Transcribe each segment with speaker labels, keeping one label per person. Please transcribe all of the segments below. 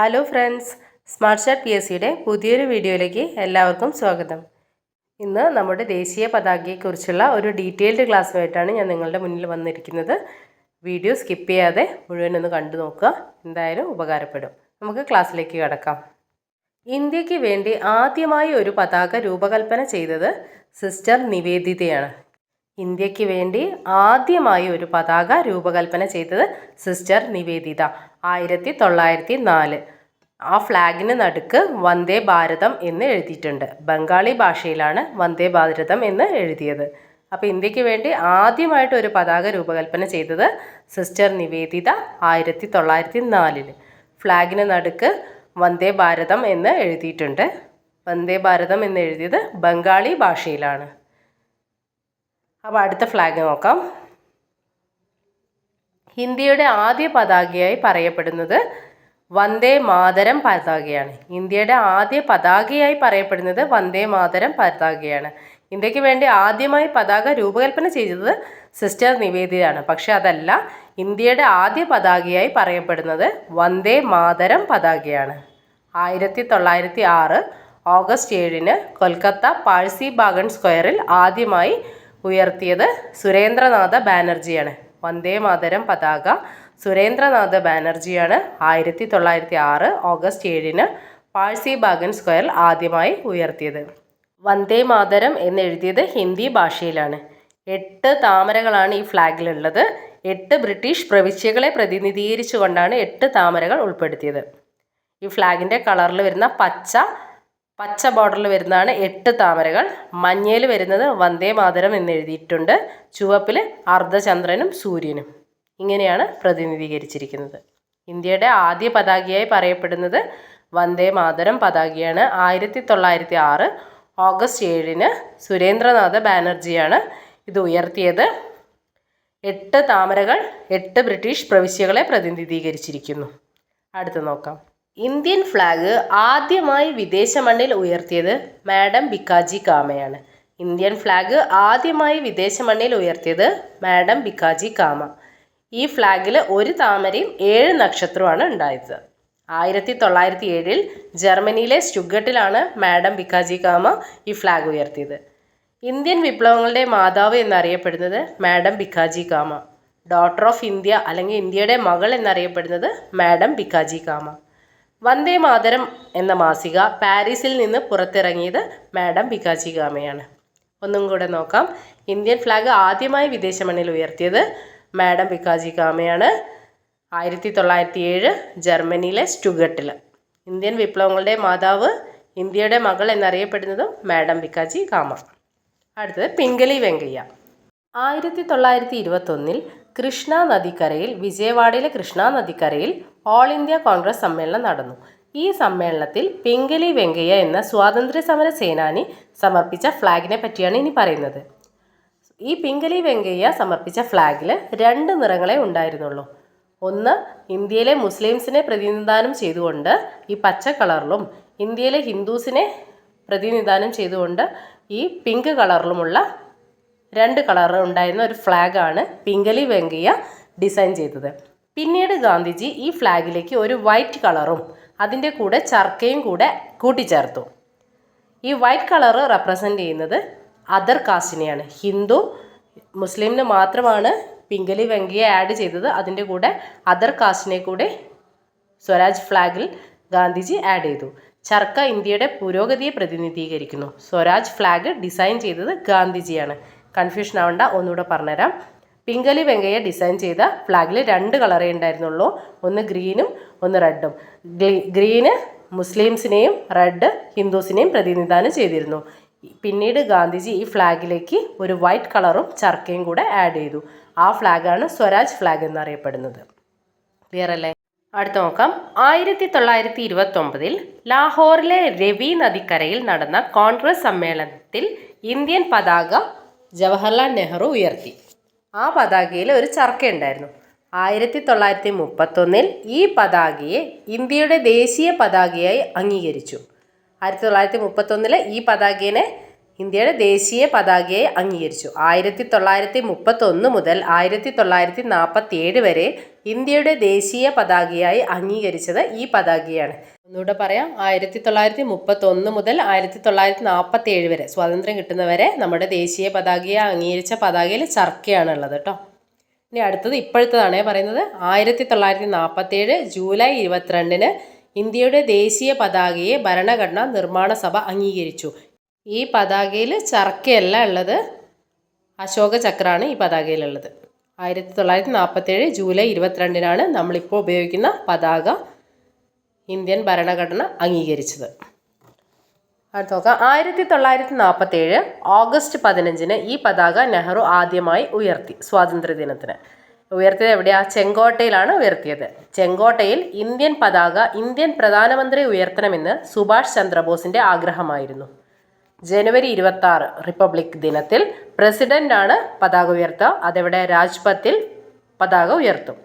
Speaker 1: hello friends smart short P S സിയുടെ പുതിയൊരു വീഡിയോയിലേക്ക് എല്ലാവർക്കും സ്വാഗതം ഇന്ന് നമ്മുടെ ദേശീയ പതാകയെക്കുറിച്ചുള്ള ഒരു ഡീറ്റെയിൽഡ് ക്ലാസ്സുമായിട്ടാണ് ഞാൻ നിങ്ങളുടെ മുന്നിൽ വന്നിരിക്കുന്നത് വീഡിയോ സ്കിപ്പ് ചെയ്യാതെ മുഴുവനൊന്ന് കണ്ടു നോക്കുക എന്തായാലും ഉപകാരപ്പെടും നമുക്ക് ക്ലാസ്സിലേക്ക് കിടക്കാം ഇന്ത്യക്ക് വേണ്ടി ആദ്യമായി ഒരു പതാക രൂപകൽപ്പന ചെയ്തത് സിസ്റ്റർ നിവേദിതയാണ് ഇന്ത്യക്ക് വേണ്ടി ആദ്യമായി ഒരു പതാക രൂപകൽപ്പന ചെയ്തത് സിസ്റ്റർ നിവേദിത ആയിരത്തി തൊള്ളായിരത്തി നാല് ആ ഫ്ലാഗിന് നടുക്ക് വന്ദേ ഭാരതം എന്ന് എഴുതിയിട്ടുണ്ട് ബംഗാളി ഭാഷയിലാണ് വന്ദേ ഭാരതം എന്ന് എഴുതിയത് അപ്പോൾ ഇന്ത്യക്ക് വേണ്ടി ആദ്യമായിട്ട് ഒരു പതാക രൂപകൽപ്പന ചെയ്തത് സിസ്റ്റർ നിവേദിത ആയിരത്തി തൊള്ളായിരത്തി നാലിൽ ഫ്ലാഗിന് നടുക്ക് വന്ദേ ഭാരതം എന്ന് എഴുതിയിട്ടുണ്ട് വന്ദേ ഭാരതം എന്ന് എഴുതിയത് ബംഗാളി ഭാഷയിലാണ് അപ്പോൾ അടുത്ത ഫ്ലാഗ് നോക്കാം ഇന്ത്യയുടെ ആദ്യ പതാകയായി പറയപ്പെടുന്നത് വന്ദേ മാതരം പതാകയാണ് ഇന്ത്യയുടെ ആദ്യ പതാകയായി പറയപ്പെടുന്നത് വന്ദേ മാതരം പതാകയാണ് ഇന്ത്യക്ക് വേണ്ടി ആദ്യമായി പതാക രൂപകൽപ്പന ചെയ്തത് സിസ്റ്റർ നിവേദിതയാണ് പക്ഷെ അതല്ല ഇന്ത്യയുടെ ആദ്യ പതാകയായി പറയപ്പെടുന്നത് വന്ദേ മാതരം പതാകയാണ് ആയിരത്തി തൊള്ളായിരത്തി ആറ് ഓഗസ്റ്റ് ഏഴിന് കൊൽക്കത്ത പാഴ്സി ബാഗൻ സ്ക്വയറിൽ ആദ്യമായി ഉയർത്തിയത് സുരേന്ദ്രനാഥ ബാനർജിയാണ് വന്ദേ മാതരം പതാക സുരേന്ദ്രനാഥ ബാനർജിയാണ് ആയിരത്തി തൊള്ളായിരത്തി ആറ് ഓഗസ്റ്റ് ഏഴിന് പാഴ്സി ബാഗൻ സ്ക്വയറിൽ ആദ്യമായി ഉയർത്തിയത് വന്ദേ മാതരം എന്നെഴുതിയത് ഹിന്ദി ഭാഷയിലാണ് എട്ട് താമരകളാണ് ഈ ഫ്ലാഗിലുള്ളത് എട്ട് ബ്രിട്ടീഷ് പ്രവിശ്യകളെ പ്രതിനിധീകരിച്ചുകൊണ്ടാണ് എട്ട് താമരകൾ ഉൾപ്പെടുത്തിയത് ഈ ഫ്ലാഗിൻ്റെ കളറിൽ വരുന്ന പച്ച പച്ച ബോർഡറിൽ വരുന്നതാണ് എട്ട് താമരകൾ മഞ്ഞയിൽ വരുന്നത് വന്ദേ മാതരം എന്നെഴുതിയിട്ടുണ്ട് ചുവപ്പിൽ അർദ്ധചന്ദ്രനും സൂര്യനും ഇങ്ങനെയാണ് പ്രതിനിധീകരിച്ചിരിക്കുന്നത് ഇന്ത്യയുടെ ആദ്യ പതാകയായി പറയപ്പെടുന്നത് വന്ദേ മാതരം പതാകയാണ് ആയിരത്തി തൊള്ളായിരത്തി ആറ് ഓഗസ്റ്റ് ഏഴിന് സുരേന്ദ്രനാഥ ബാനർജിയാണ് ഇത് ഉയർത്തിയത് എട്ട് താമരകൾ എട്ട് ബ്രിട്ടീഷ് പ്രവിശ്യകളെ പ്രതിനിധീകരിച്ചിരിക്കുന്നു അടുത്ത് നോക്കാം ഇന്ത്യൻ ഫ്ലാഗ് ആദ്യമായി വിദേശ മണ്ണിൽ ഉയർത്തിയത് മാഡം ബിക്കാജി കാമയാണ് ഇന്ത്യൻ ഫ്ലാഗ് ആദ്യമായി വിദേശ മണ്ണിൽ ഉയർത്തിയത് മാഡം ബിക്കാജി കാമ ഈ ഫ്ലാഗിൽ ഒരു താമരയും ഏഴ് നക്ഷത്രമാണ് ഉണ്ടായത് ആയിരത്തി തൊള്ളായിരത്തി ഏഴിൽ ജർമ്മനിയിലെ സ്റ്റുഗട്ടിലാണ് മാഡം ബിക്കാജി കാമ ഈ ഫ്ലാഗ് ഉയർത്തിയത് ഇന്ത്യൻ വിപ്ലവങ്ങളുടെ മാതാവ് എന്നറിയപ്പെടുന്നത് madam Bhikaiji Cama daughter of India അല്ലെങ്കിൽ ഇന്ത്യയുടെ മകൾ എന്നറിയപ്പെടുന്നത് മാഡം ബിക്കാജി കാമ വന്ദേ മാതരം എന്ന മാസിക പാരീസിൽ നിന്ന് പുറത്തിറങ്ങിയത് മാഡം ബികാജി ഗാമയാണ് ഒന്നും കൂടെ നോക്കാം ഇന്ത്യൻ ഫ്ലാഗ് ആദ്യമായി വിദേശ മണ്ണിൽ ഉയർത്തിയത് മാഡം ബികാജി ഗാമയാണ് ആയിരത്തി തൊള്ളായിരത്തി ഏഴ് ജർമ്മനിയിലെ സ്റ്റുഗട്ടിൽ ഇന്ത്യൻ വിപ്ലവങ്ങളുടെ മാതാവ് ഇന്ത്യയുടെ മകൾ എന്നറിയപ്പെടുന്നതും മാഡം ബിക്കാജി ഗാമ അടുത്തത് പിങ്കലി വെങ്കയ്യ ആയിരത്തി തൊള്ളായിരത്തി ഇരുപത്തൊന്നിൽ കൃഷ്ണ നദിക്കരയിൽ വിജയവാഡയിലെ കൃഷ്ണ നദിക്കരയിൽ ഓൾ ഇന്ത്യ കോൺഗ്രസ് സമ്മേളനം നടന്നു ഈ സമ്മേളനത്തിൽ പിങ്കലി വെങ്കയ്യ എന്ന സ്വാതന്ത്ര്യ സമര സേനാനി സമർപ്പിച്ച ഫ്ലാഗിനെ പറ്റിയാണ് ഇനി പറയുന്നത് ഈ പിങ്കലി വെങ്കയ്യ സമർപ്പിച്ച ഫ്ലാഗിൽ രണ്ട് നിറങ്ങളെ ഉണ്ടായിരുന്നുള്ളൂ ഒന്ന് ഇന്ത്യയിലെ മുസ്ലിംസിനെ പ്രതിനിധാനം ചെയ്തുകൊണ്ട് ഈ പച്ച കളറിലും ഇന്ത്യയിലെ ഹിന്ദുസിനെ പ്രതിനിധാനം ചെയ്തുകൊണ്ട് ഈ പിങ്ക് കളറിലുമുള്ള രണ്ട് കളർ ഉണ്ടായിരുന്ന ഒരു ഫ്ലാഗാണ് പിങ്കലി വെങ്കയ്യ ഡിസൈൻ ചെയ്തത് പിന്നീട് ഗാന്ധിജി ഈ ഫ്ലാഗിലേക്ക് ഒരു വൈറ്റ് കളറും അതിൻ്റെ കൂടെ ചർക്കയും കൂടെ കൂട്ടിച്ചേർത്തു ഈ വൈറ്റ് കളർ റെപ്രസെൻ്റ് ചെയ്യുന്നത് അദർ കാസ്റ്റിനെയാണ് ഹിന്ദു മുസ്ലിമിന് മാത്രമാണ് പിങ്കലി വെങ്കയെ ആഡ് ചെയ്തത് അതിൻ്റെ കൂടെ അദർ കാസ്റ്റിനെ കൂടെ സ്വരാജ് ഫ്ലാഗിൽ ഗാന്ധിജി ആഡ് ചെയ്തു ചർക്ക ഇന്ത്യയുടെ പുരോഗതിയെ പ്രതിനിധീകരിക്കുന്നു സ്വരാജ് ഫ്ലാഗ് ഡിസൈൻ ചെയ്തത് ഗാന്ധിജിയാണ് കൺഫ്യൂഷൻ ആവണ്ട ഒന്നുകൂടെ പറഞ്ഞുതരാം പിങ്കലി വെങ്കയ്യ ഡിസൈൻ ചെയ്ത ഫ്ലാഗിൽ രണ്ട് കളറേ ഉണ്ടായിരുന്നുള്ളൂ ഒന്ന് ഗ്രീനും ഒന്ന് റെഡും ഗ്രീന് മുസ്ലിംസിനെയും റെഡ് ഹിന്ദുസിനെയും പ്രതിനിധാനം ചെയ്തിരുന്നു പിന്നീട് ഗാന്ധിജി ഈ ഫ്ലാഗിലേക്ക് ഒരു വൈറ്റ് കളറും ചർക്കയും കൂടെ ആഡ് ചെയ്തു ആ ഫ്ലാഗാണ് സ്വരാജ് ഫ്ലാഗ് എന്നറിയപ്പെടുന്നത് ക്ലിയർ അല്ലേ അടുത്ത നോക്കാം ആയിരത്തി തൊള്ളായിരത്തി ഇരുപത്തൊമ്പതിൽ ലാഹോറിലെ രവി നദിക്കരയിൽ നടന്ന കോൺഗ്രസ് സമ്മേളനത്തിൽ ഇന്ത്യൻ പതാക ജവഹർലാൽ നെഹ്റു ഉയർത്തി ആ പതാകയിൽ ഒരു ചർക്ക ഉണ്ടായിരുന്നു ആയിരത്തി തൊള്ളായിരത്തി മുപ്പത്തൊന്നിൽ ഈ പതാകയെ ഇന്ത്യയുടെ ദേശീയ പതാകയായി അംഗീകരിച്ചു ആയിരത്തി തൊള്ളായിരത്തി മുപ്പത്തൊന്നിൽ ഈ പതാകേനെ ഇന്ത്യയുടെ ദേശീയ പതാകയെ അംഗീകരിച്ചു ആയിരത്തി തൊള്ളായിരത്തി മുപ്പത്തൊന്ന് മുതൽ ആയിരത്തി തൊള്ളായിരത്തി നാൽപ്പത്തി ഏഴ് വരെ ഇന്ത്യയുടെ ദേശീയ പതാകയായി അംഗീകരിച്ചത് ഈ പതാകയാണ് ഒന്നുകൂടെ പറയാം ആയിരത്തി തൊള്ളായിരത്തി മുപ്പത്തൊന്ന് മുതൽ ആയിരത്തി തൊള്ളായിരത്തി നാൽപ്പത്തി ഏഴ് വരെ സ്വാതന്ത്ര്യം കിട്ടുന്നവരെ നമ്മുടെ ദേശീയ പതാകയെ അംഗീകരിച്ച പതാകയിൽ ചർക്കയാണ് ഉള്ളത് കേട്ടോ ഇനി അടുത്തത് ഇപ്പോഴത്തതാണേ പറയുന്നത് ആയിരത്തി തൊള്ളായിരത്തി നാൽപ്പത്തി ഏഴ് ജൂലൈ ഇരുപത്തിരണ്ടിന് ഇന്ത്യയുടെ ദേശീയ പതാകയെ ഭരണഘടനാ നിർമ്മാണ സഭ അംഗീകരിച്ചു ഈ പതാകയിൽ ചർക്കയല്ല ഉള്ളത് അശോക ചക്രമാണ് ഈ പതാകയിലുള്ളത് ആയിരത്തി തൊള്ളായിരത്തി നാൽപ്പത്തേഴ് ജൂലൈ ഇരുപത്തിരണ്ടിനാണ് നമ്മളിപ്പോൾ ഉപയോഗിക്കുന്ന പതാക ഇന്ത്യൻ ഭരണഘടന അംഗീകരിച്ചത് അടുത്ത നോക്കാം ആയിരത്തി തൊള്ളായിരത്തി നാൽപ്പത്തേഴ് ഓഗസ്റ്റ് പതിനഞ്ചിന് ഈ പതാക നെഹ്റു ആദ്യമായി ഉയർത്തി സ്വാതന്ത്ര്യദിനത്തിന് ഉയർത്തിയത് എവിടെയാ ചെങ്കോട്ടയിലാണ് ഉയർത്തിയത് ചെങ്കോട്ടയിൽ ഇന്ത്യൻ പതാക ഇന്ത്യൻ പ്രധാനമന്ത്രി ഉയർത്തണമെന്ന് സുഭാഷ് ചന്ദ്രബോസിൻ്റെ ആഗ്രഹമായിരുന്നു ജനുവരി ഇരുപത്തി ആറ് റിപ്പബ്ലിക് ദിനത്തിൽ പ്രസിഡന്റാണ് പതാക ഉയർത്തുക അതെവിടെ രാജ്പഥിൽ പതാക ഉയർത്തും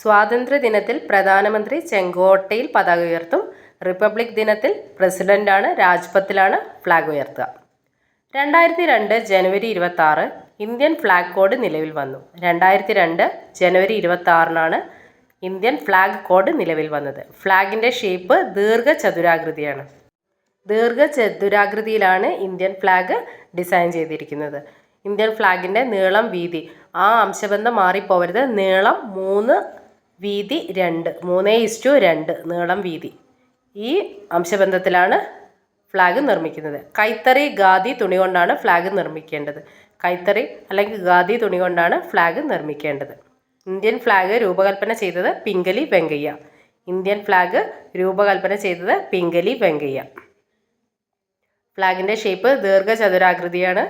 Speaker 1: സ്വാതന്ത്ര്യ ദിനത്തിൽ പ്രധാനമന്ത്രി ചെങ്കോട്ടയിൽ പതാക ഉയർത്തും റിപ്പബ്ലിക് ദിനത്തിൽ പ്രസിഡന്റാണ് രാജ്പഥിലാണ് ഫ്ലാഗ് ഉയർത്തുക രണ്ടായിരത്തി രണ്ട് ജനുവരി ഇരുപത്തി ആറ് ഇന്ത്യൻ ഫ്ലാഗ് കോഡ് നിലവിൽ വന്നു രണ്ടായിരത്തി രണ്ട് ജനുവരി ഇരുപത്തി ആറിനാണ് ഇന്ത്യൻ ഫ്ലാഗ് കോഡ് നിലവിൽ വന്നത് ഫ്ലാഗിൻ്റെ ഷേപ്പ് ദീർഘചതുരാകൃതിയാണ് ദീർഘചതുരാകൃതിയിലാണ് ഇന്ത്യൻ ഫ്ലാഗ് ഡിസൈൻ ചെയ്തിരിക്കുന്നത് ഇന്ത്യൻ ഫ്ലാഗിൻ്റെ നീളം വീതി ആ അംശബന്ധം മാറിപ്പോവരുത് നീളം മൂന്ന് വീതി രണ്ട് മൂന്ന് ഇസ്റ്റു രണ്ട് നീളം വീതി ഈ അംശബന്ധത്തിലാണ് ഫ്ലാഗ് നിർമ്മിക്കുന്നത് കൈത്തറി ഗാദി തുണി കൊണ്ടാണ് ഫ്ലാഗ് നിർമ്മിക്കേണ്ടത് കൈത്തറി അല്ലെങ്കിൽ ഗാദി തുണി കൊണ്ടാണ് ഫ്ലാഗ് നിർമ്മിക്കേണ്ടത് ഇന്ത്യൻ ഫ്ലാഗ് രൂപകൽപ്പന ചെയ്തത് പിങ്കലി വെങ്കയ്യ ഇന്ത്യൻ ഫ്ലാഗ് രൂപകൽപ്പന ചെയ്തത് പിങ്കലി വെങ്കയ്യ ഫ്ലാഗിൻ്റെ ഷേപ്പ് ദീർഘചതുരാകൃതിയാണ്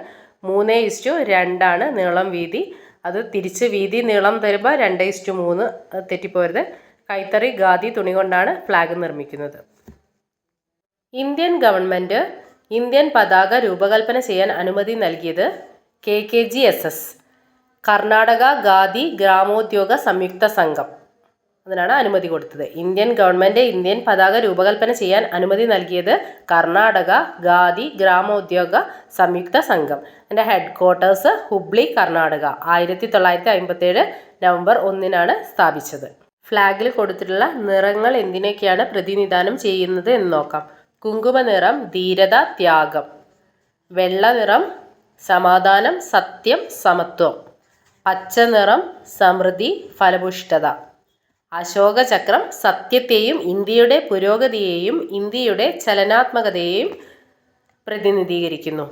Speaker 1: മൂന്ന് ഇസ്റ്റു രണ്ടാണ് നീളം വീതി അത് തിരിച്ച് വീതി നീളം തരുമ്പോൾ രണ്ട് ഇസ്റ്റു മൂന്ന് തെറ്റിപ്പോരുത് കൈത്തറി ഗാദി തുണി കൊണ്ടാണ് ഫ്ലാഗ് നിർമ്മിക്കുന്നത് ഇന്ത്യൻ ഗവൺമെൻറ് ഇന്ത്യൻ പതാക രൂപകൽപ്പന ചെയ്യാൻ അനുമതി നൽകിയത് K K G S S Karnataka Khadi Gramodyoga Samyukta Sangham അതിനാണ് അനുമതി കൊടുത്തത് ഇന്ത്യൻ ഗവൺമെൻറ് ഇന്ത്യൻ പതാക രൂപകൽപ്പന ചെയ്യാൻ അനുമതി നൽകിയത് കർണാടക ഖാദി ഗ്രാമോദ്യോഗ സംയുക്ത സംഘം എൻ്റെ ഹെഡ് ക്വാർട്ടേഴ്സ് ഹുബ്ലി കർണാടക ആയിരത്തി തൊള്ളായിരത്തി അമ്പത്തേഴ് നവംബർ ഒന്നിനാണ് സ്ഥാപിച്ചത് ഫ്ലാഗിൽ കൊടുത്തിട്ടുള്ള നിറങ്ങൾ എന്തിനൊക്കെയാണ് പ്രതിനിധാനം ചെയ്യുന്നത് എന്ന് നോക്കാം കുങ്കുമ നിറം ധീരത ത്യാഗം വെള്ള നിറം സമാധാനം സത്യം സമത്വം പച്ച നിറം സമൃദ്ധി ഫലപുഷ്ടത അശോകചക്രം സത്യത്തെയും ഇന്ത്യയുടെ പുരോഗതിയെയും ഇന്ത്യയുടെ ചലനാത്മകതയെയും പ്രതിനിധീകരിക്കുന്നു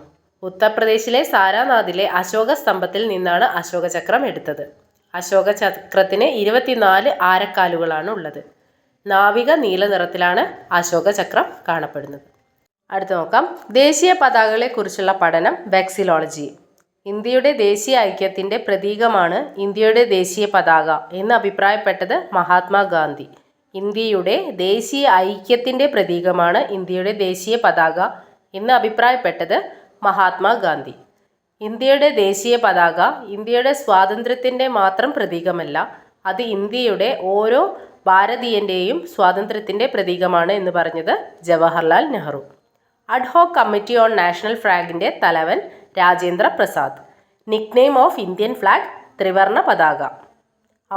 Speaker 1: ഉത്തർപ്രദേശിലെ സാരാനാഥിലെ അശോക സ്തംഭത്തിൽ നിന്നാണ് അശോകചക്രം എടുത്തത് അശോക ചക്രത്തിന് ഇരുപത്തിനാല് ആരക്കാലുകളാണ് ഉള്ളത് നാവിക നീല നിറത്തിലാണ് അശോക ചക്രം കാണപ്പെടുന്നത് അടുത്ത് നോക്കാം ദേശീയ പതാകകളെക്കുറിച്ചുള്ള പഠനം വെക്സിലോളജി ഇന്ത്യയുടെ ദേശീയ ഐക്യത്തിൻ്റെ പ്രതീകമാണ് ഇന്ത്യയുടെ ദേശീയ പതാക എന്ന് അഭിപ്രായപ്പെട്ടത് മഹാത്മാഗാന്ധി ഇന്ത്യയുടെ ദേശീയ ഐക്യത്തിൻ്റെ പ്രതീകമാണ് ഇന്ത്യയുടെ ദേശീയ പതാക എന്ന് അഭിപ്രായപ്പെട്ടത് മഹാത്മാഗാന്ധി ഇന്ത്യയുടെ ദേശീയ പതാക ഇന്ത്യയുടെ സ്വാതന്ത്ര്യത്തിൻ്റെ മാത്രം പ്രതീകമല്ല അത് ഇന്ത്യയുടെ ഓരോ ഭാരതീയൻ്റെയും സ്വാതന്ത്ര്യത്തിൻ്റെ പ്രതീകമാണ് എന്ന് പറഞ്ഞത് Jawaharlal Nehru ad hoc committee on national ഫ്ലാഗിൻ്റെ തലവൻ Rajendra Prasad nickname of Indian flag ത്രിവർണ പതാക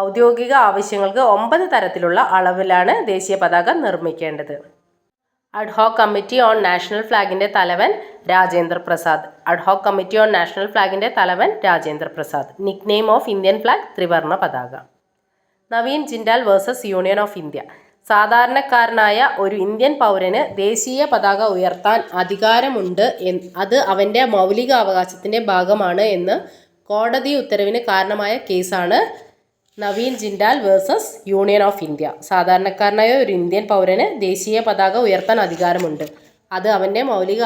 Speaker 1: ഔദ്യോഗിക ആവശ്യങ്ങൾക്ക് ഒമ്പത് തരത്തിലുള്ള അളവിലാണ് ദേശീയ പതാക നിർമ്മിക്കേണ്ടത് അഡ്ഹോക്ക് കമ്മിറ്റി ഓൺ നാഷണൽ ഫ്ലാഗിൻ്റെ തലവൻ Rajendra Prasad ad hoc committee on national ഫ്ലാഗിൻ്റെ തലവൻ Rajendra Prasad nickname of Indian flag ത്രിവർണ പതാക Naveen Jindal versus union of India സാധാരണക്കാരനായ ഒരു ഇന്ത്യൻ പൗരന് ദേശീയ പതാക ഉയർത്താൻ അധികാരമുണ്ട് അത് അവൻ്റെ അവകാശത്തിൻ്റെ ഭാഗമാണ് എന്ന് കോടതി ഉത്തരവിന് കാരണമായ കേസാണ് Naveen Jindal versus union of India സാധാരണക്കാരനായ ഒരു ഇന്ത്യൻ പൗരന് ദേശീയ പതാക ഉയർത്താൻ അധികാരമുണ്ട് അത് അവൻ്റെ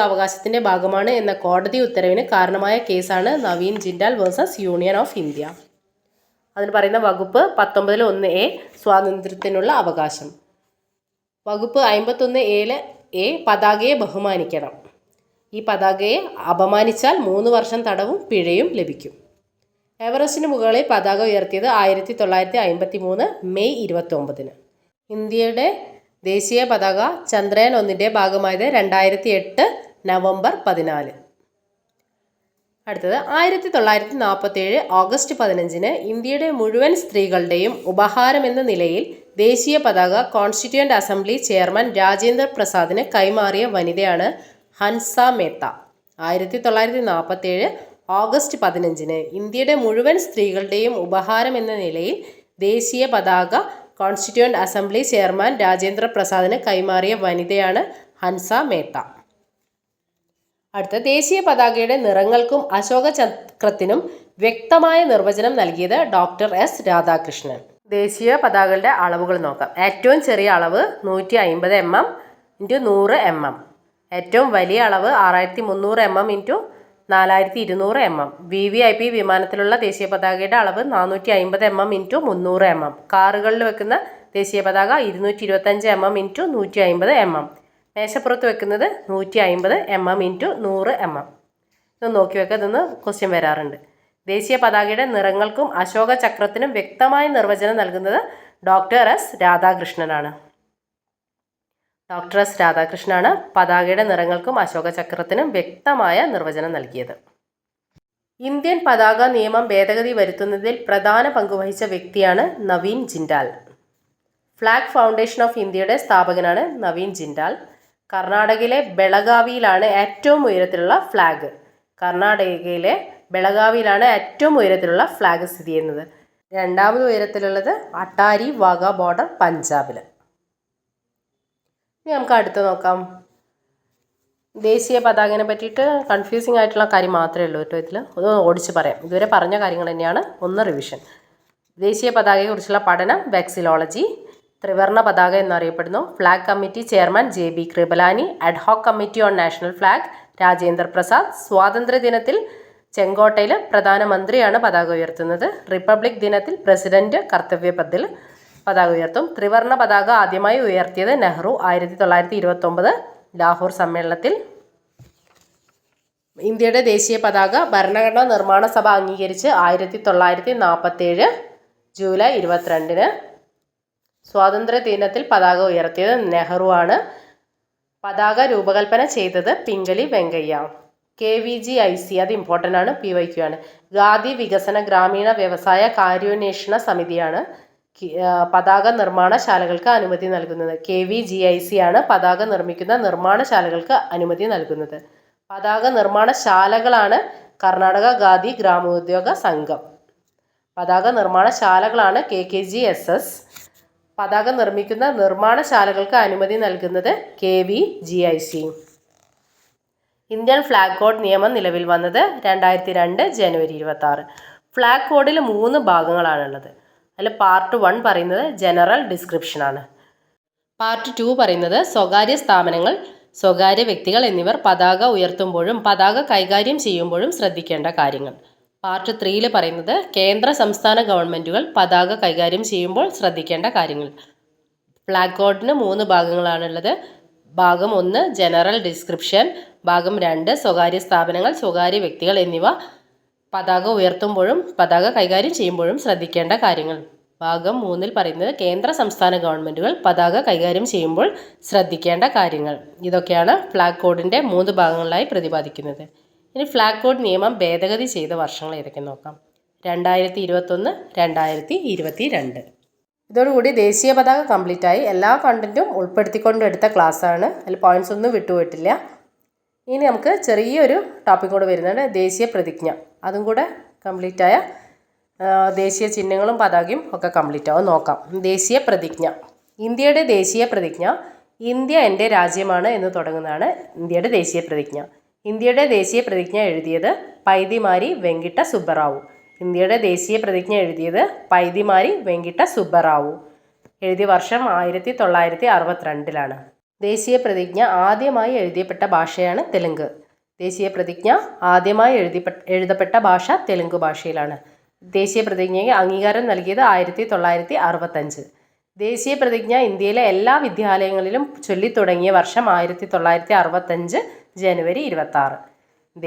Speaker 1: അവകാശത്തിൻ്റെ ഭാഗമാണ് എന്ന കോടതി ഉത്തരവിന് കാരണമായ കേസാണ് Naveen Jindal versus union of India അതിന് പറയുന്ന വകുപ്പ് പത്തൊമ്പതിൽ ഒന്ന് എ സ്വാതന്ത്ര്യത്തിനുള്ള അവകാശം വകുപ്പ് അമ്പത്തൊന്ന് ഏഴ് എ പതാകയെ ബഹുമാനിക്കണം ഈ പതാകയെ അപമാനിച്ചാൽ മൂന്ന് വർഷം തടവും പിഴയും ലഭിക്കും എവറസ്റ്റിന് മുകളിൽ പതാക ഉയർത്തിയത് ആയിരത്തി തൊള്ളായിരത്തി അമ്പത്തി മൂന്ന് മെയ് ഇരുപത്തൊമ്പതിന് ഇന്ത്യയുടെ ദേശീയ പതാക ചന്ദ്രയാൻ ഒന്നിൻ്റെ ഭാഗമായത് രണ്ടായിരത്തി എട്ട് നവംബർ പതിനാല് അടുത്തത് ആയിരത്തി തൊള്ളായിരത്തി നാൽപ്പത്തേഴ് ഓഗസ്റ്റ് പതിനഞ്ചിന് ഇന്ത്യയുടെ മുഴുവൻ സ്ത്രീകളുടെയും ഉപഹാരം എന്ന നിലയിൽ ദേശീയ പതാക കോൺസ്റ്റിറ്റ്യൂൻ്റ് അസംബ്ലി ചെയർമാൻ രാജേന്ദ്ര പ്രസാദിന് കൈമാറിയ വനിതയാണ് ഹൻസ മേത്ത ആയിരത്തി തൊള്ളായിരത്തി നാൽപ്പത്തേഴ് ഓഗസ്റ്റ് പതിനഞ്ചിന് ഇന്ത്യയുടെ മുഴുവൻ സ്ത്രീകളുടെയും ഉപഹാരം എന്ന നിലയിൽ ദേശീയ പതാക കോൺസ്റ്റിറ്റ്യൂൻ്റ് അസംബ്ലി ചെയർമാൻ രാജേന്ദ്ര പ്രസാദിന് കൈമാറിയ വനിതയാണ് ഹൻസ മേത്ത അടുത്ത ദേശീയ പതാകയുടെ നിറങ്ങൾക്കും അശോക ചക്രത്തിനും വ്യക്തമായ നിർവചനം നൽകിയത് ഡോക്ടർ എസ് രാധാകൃഷ്ണൻ ദേശീയ പതാകകളുടെ അളവുകൾ നോക്കാം ഏറ്റവും ചെറിയ അളവ് നൂറ്റി അൻപത് എം എം ഇൻറ്റു നൂറ് എം എം ഏറ്റവും വലിയ അളവ് ആറായിരത്തി മുന്നൂറ് എം എം ഇൻറ്റു നാലായിരത്തി ഇരുന്നൂറ് M M V V I P വിമാനത്തിലുള്ള ദേശീയ പതാകയുടെ അളവ് നാനൂറ്റി അൻപത് എം എം ഇൻറ്റു മുന്നൂറ് എം എം കാറുകളിൽ വെക്കുന്ന ദേശീയ പതാക ഇരുന്നൂറ്റി ഇരുപത്തഞ്ച് എം എം ഇൻറ്റു നൂറ്റി അൻപത് എം എം മേശപ്പുറത്ത് വെക്കുന്നത് നൂറ്റി അൻപത് എം എം ഇൻറ്റു നൂറ് എം എം ഇത് നോക്കി വെക്കാം ഇതൊന്ന് ക്വസ്റ്റ്യൻ വരാറുണ്ട് ദേശീയ പതാകയുടെ നിറങ്ങൾക്കും അശോക ചക്രത്തിനും വ്യക്തമായ നിർവചനം നൽകുന്നത് ഡോക്ടർ എസ് രാധാകൃഷ്ണനാണ് ഡോക്ടർ എസ് രാധാകൃഷ്ണനാണ് പതാകയുടെ നിറങ്ങൾക്കും അശോക ചക്രത്തിനും വ്യക്തമായ നിർവചനം നൽകിയത് ഇന്ത്യൻ പതാക നിയമം ഭേദഗതി വരുത്തുന്നതിൽ പ്രധാന പങ്കുവഹിച്ച വ്യക്തിയാണ് Naveen Jindal flag foundation of ഇന്ത്യയുടെ സ്ഥാപകനാണ് നവീൻ ജിൻഡാൽ കർണാടകയിലെ ബെളഗാവിയിലാണ് ഏറ്റവും ഉയരത്തിലുള്ള ഫ്ലാഗ് കർണാടകയിലെ ബെളഗാവിയിലാണ് ഏറ്റവും ഉയരത്തിലുള്ള ഫ്ലാഗ് സ്ഥിതി ചെയ്യുന്നത് രണ്ടാമത് ഉയരത്തിലുള്ളത് അട്ടാരി വാഗ ബോർഡർ പഞ്ചാബിൽ ഇനി നമുക്ക് അടുത്ത് നോക്കാം ദേശീയ പതാകനെ പറ്റിയിട്ട് കൺഫ്യൂസിങ് ആയിട്ടുള്ള കാര്യം മാത്രമേ ഉള്ളൂ കേട്ടോ ഇതിൽ ഒന്ന് ഓടിച്ച് പറയാം ഇതുവരെ പറഞ്ഞ കാര്യങ്ങൾ തന്നെയാണ് ഒന്ന് റിവിഷൻ ദേശീയ പതാകയെക്കുറിച്ചുള്ള പഠനം വെക്സിലോളജി ത്രിവർണ പതാക എന്നറിയപ്പെടുന്നു flag committee chairman J B Kripalani ad hoc committee on national flag Rajendra Prasad സ്വാതന്ത്ര്യദിനത്തിൽ ചെങ്കോട്ടയിൽ പ്രധാനമന്ത്രിയാണ് പതാക ഉയർത്തുന്നത് റിപ്പബ്ലിക് ദിനത്തിൽ പ്രസിഡന്റ് കർത്തവ്യപഥത്തിൽ പതാക ഉയർത്തും ത്രിവർണ പതാക ആദ്യമായി ഉയർത്തിയത് നെഹ്റു ആയിരത്തി തൊള്ളായിരത്തി ഇരുപത്തൊമ്പത് ലാഹോർ സമ്മേളനത്തിൽ ഇന്ത്യയുടെ ദേശീയ പതാക ഭരണഘടനാ നിർമ്മാണ സഭ അംഗീകരിച്ച് ആയിരത്തി തൊള്ളായിരത്തി നാൽപ്പത്തേഴ് ജൂലൈ ഇരുപത്തിരണ്ടിന് സ്വാതന്ത്ര്യ ദിനത്തിൽ പതാക ഉയർത്തിയത് നെഹ്റു ആണ് പതാക രൂപകൽപ്പന ചെയ്തത് Pingali Venkayya K V G I C അത് ഇമ്പോർട്ടൻ്റ് ആണ് പി വൈ ക്യു ആണ് ഖാദി വികസന ഗ്രാമീണ വ്യവസായ കാര്യോന്വേഷണ സമിതിയാണ് പതാക നിർമ്മാണശാലകൾക്ക് അനുമതി നൽകുന്നത് K V G I C ആണ് പതാക നിർമ്മിക്കുന്ന നിർമ്മാണശാലകൾക്ക് അനുമതി നൽകുന്നത് പതാക നിർമ്മാണശാലകളാണ് കർണാടക ഖാദി ഗ്രാമോദ്യോഗ സംഘം പതാക നിർമ്മാണശാലകളാണ് K K G S S പതാക നിർമ്മിക്കുന്ന നിർമ്മാണശാലകൾക്ക് അനുമതി നൽകുന്നത് K V G I C Indian flag code നിയമം നിലവിൽ വന്നത് രണ്ടായിരത്തി രണ്ട് ജനുവരി ഇരുപത്തി ആറ് ഫ്ലാഗ് കോഡിൽ മൂന്ന് ഭാഗങ്ങളാണുള്ളത് അതിൽ പാർട്ട് വൺ പറയുന്നത് ജനറൽ ഡിസ്ക്രിപ്ഷനാണ് പാർട്ട് ടു പറയുന്നത് സ്വകാര്യ സ്ഥാപനങ്ങൾ സ്വകാര്യ വ്യക്തികൾ എന്നിവർ പതാക ഉയർത്തുമ്പോഴും പതാക കൈകാര്യം ചെയ്യുമ്പോഴും ശ്രദ്ധിക്കേണ്ട കാര്യങ്ങൾ പാർട്ട് ത്രീയിൽ പറയുന്നത് കേന്ദ്ര സംസ്ഥാന ഗവൺമെൻറ്റുകൾ പതാക കൈകാര്യം ചെയ്യുമ്പോൾ ശ്രദ്ധിക്കേണ്ട കാര്യങ്ങൾ ഫ്ലാഗ് കോഡിന് മൂന്ന് ഭാഗങ്ങളാണുള്ളത് ഭാഗം ഒന്ന് ജനറൽ ഡിസ്ക്രിപ്ഷൻ ഭാഗം രണ്ട് സ്വകാര്യ സ്ഥാപനങ്ങൾ സ്വകാര്യ വ്യക്തികൾ എന്നിവ പതാക ഉയർത്തുമ്പോഴും പതാക കൈകാര്യം ചെയ്യുമ്പോഴും ശ്രദ്ധിക്കേണ്ട കാര്യങ്ങൾ ഭാഗം മൂന്നിൽ പറയുന്നത് കേന്ദ്ര സംസ്ഥാന ഗവൺമെൻറ്റുകൾ പതാക കൈകാര്യം ചെയ്യുമ്പോൾ ശ്രദ്ധിക്കേണ്ട കാര്യങ്ങൾ ഇതൊക്കെയാണ് ഫ്ലാഗ് കോഡിൻ്റെ മൂന്ന് ഭാഗങ്ങളായി പ്രതിപാദിക്കുന്നത് ഇനി ഫ്ലാഗ് കോഡ് നിയമം ഭേദഗതി ചെയ്ത വർഷങ്ങൾ ഏതൊക്കെ നോക്കാം രണ്ടായിരത്തി ഇരുപത്തൊന്ന് രണ്ടായിരത്തി ഇരുപത്തി രണ്ട് ഇതോടുകൂടി ദേശീയ പതാക കംപ്ലീറ്റ് ആയി എല്ലാ കണ്ടൻറ്റും ഉൾപ്പെടുത്തിക്കൊണ്ടെടുത്ത ക്ലാസ്സാണ് അതിൽ പോയിൻറ്സ് ഒന്നും വിട്ടുപോയിട്ടില്ല ഇനി നമുക്ക് ചെറിയൊരു ടോപ്പിക് കൂടെ വരുന്നുണ്ട് ദേശീയ പ്രതിജ്ഞ അതും കൂടെ കംപ്ലീറ്റ് ആയ ദേശീയ ചിഹ്നങ്ങളും പതാകയും ഒക്കെ കംപ്ലീറ്റ് ആവും നോക്കാം ദേശീയ പ്രതിജ്ഞ ഇന്ത്യയുടെ ദേശീയ പ്രതിജ്ഞ ഇന്ത്യ എൻ്റെ രാജ്യമാണ് എന്ന് തുടങ്ങുന്നതാണ് ഇന്ത്യയുടെ ദേശീയ പ്രതിജ്ഞ ഇന്ത്യയുടെ ദേശീയ പ്രതിജ്ഞ എഴുതിയത് പൈതിമാരി വെങ്കിട്ട സുബ്ബറാവു ഇന്ത്യയുടെ ദേശീയ പ്രതിജ്ഞ എഴുതിയത് പൈതിമാരി വെങ്കിട്ട സുബ്ബറാവു എഴുതിയ വർഷം ആയിരത്തി തൊള്ളായിരത്തി അറുപത്തിരണ്ടിലാണ് ദേശീയ പ്രതിജ്ഞ ആദ്യമായി എഴുതിയപ്പെട്ട ഭാഷയാണ് തെലുങ്ക് ദേശീയ പ്രതിജ്ഞ ആദ്യമായി എഴുതി എഴുതപ്പെട്ട ഭാഷ തെലുങ്ക് ഭാഷയിലാണ് ദേശീയ പ്രതിജ്ഞയ്ക്ക് അംഗീകാരം നൽകിയത് ആയിരത്തി തൊള്ളായിരത്തി അറുപത്തഞ്ച് ദേശീയ പ്രതിജ്ഞ ഇന്ത്യയിലെ എല്ലാ വിദ്യാലയങ്ങളിലും ചൊല്ലിത്തുടങ്ങിയ വർഷം ആയിരത്തി തൊള്ളായിരത്തി അറുപത്തഞ്ച് ജനുവരി ഇരുപത്തി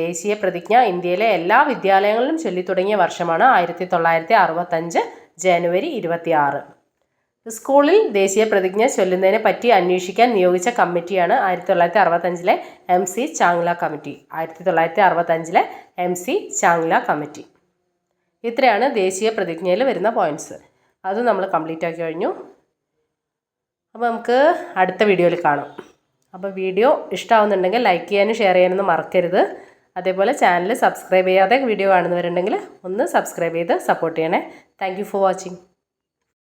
Speaker 1: ദേശീയ പ്രതിജ്ഞ ഇന്ത്യയിലെ എല്ലാ വിദ്യാലയങ്ങളിലും ചൊല്ലിത്തുടങ്ങിയ വർഷമാണ് ആയിരത്തി തൊള്ളായിരത്തി അറുപത്തഞ്ച് ജനുവരി ഇരുപത്തിയാറ് സ്കൂളിൽ ദേശീയ പ്രതിജ്ഞ ചൊല്ലുന്നതിനെ പറ്റി അന്വേഷിക്കാൻ നിയോഗിച്ച കമ്മിറ്റിയാണ് ആയിരത്തി തൊള്ളായിരത്തി അറുപത്തഞ്ചിലെ എം സി ചാങ്ല കമ്മിറ്റി ആയിരത്തി തൊള്ളായിരത്തി അറുപത്തഞ്ചിലെ എം സി ചാങ്ല കമ്മിറ്റി ഇത്രയാണ് ദേശീയ പ്രതിജ്ഞയിൽ വരുന്ന പോയിന്റ്സ് അത് നമ്മൾ കംപ്ലീറ്റ് ആക്കി കഴിഞ്ഞു അപ്പോൾ നമുക്ക് അടുത്ത വീഡിയോയിൽ കാണാം അപ്പോൾ വീഡിയോ ഇഷ്ടമാവുന്നുണ്ടെങ്കിൽ ലൈക്ക് ചെയ്യാനും ഷെയർ ചെയ്യാനൊന്നും മറക്കരുത് അതേപോലെ ചാനൽ സബ്സ്ക്രൈബ് ചെയ്യാതെ വീഡിയോ കാണുന്നവരുണ്ടെങ്കിൽ ഒന്ന് സബ്സ്ക്രൈബ് ചെയ്ത് സപ്പോർട്ട് ചെയ്യണേ താങ്ക് ഫോർ വാച്ചിങ്